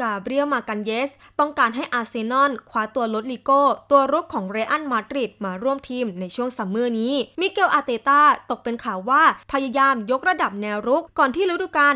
กาเบรียลมากันเยส ต้องการให้อาร์เซนอลคว้าตัวลดลิโก้ ตัวรุกของเรอัลมาดริดมาร่วมทีมในช่วงซัมเมอร์นี้ มิเกลอารเตตาตกเป็นข่าวว่าพยายามยกระดับแนวรุก ก่อนที่ฤดูกาล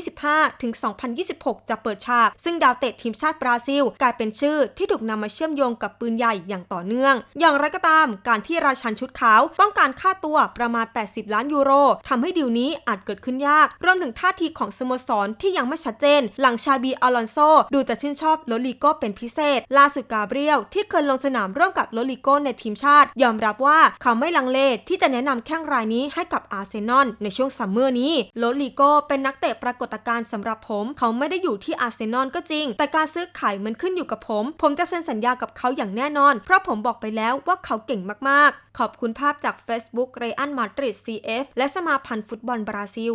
2025 ถึง 2026 จะเปิดฉาก ซึ่งดาวเตะทีมชาติบราซิล กลายเป็นชื่อที่ถูกนำมาเชื่อมโยงกับปืนใหญ่อย่างต่อเนื่อง อย่างไรก็ตาม การที่ราชันชุดขาวต้องการค่าตัวประมาณ 80 ล้านยูโรทำให้ดีลนี้อาจเกิดขึ้นยาก รวมถึงท่าทีของสโมสรที่ยังไม่ชัดเจน หลังชาบีอลอนโซ ดูจะชื่นชอบโลลิโก้เป็นพิเศษ ล่าสุดกาเบรียลที่เคยลงสนามร่วมกับโลลิโก้ในทีมชาติ ยอมรับว่าเขาไม่ลังเลที่จะแนะนำแข้งรายนี้ให้กับอาร์เซนอลในช่วงซัมเมอร์นี้โลลิโก้เป็นนักเตะปรากฏการณ์สำหรับผม เขาไม่ได้อยู่ที่อาร์เซนอลก็จริง แต่การซื้อขายมันขึ้นอยู่กับผม ผมจะเซ็นสัญญากับเขาอย่างแน่นอน เพราะผมบอกไปแล้วว่าเขาเก่งมากๆ ขอบคุณภาพจาก Facebook เรอัลมาดริด CF และสมาพันธ์ฟุตบอลบราซิล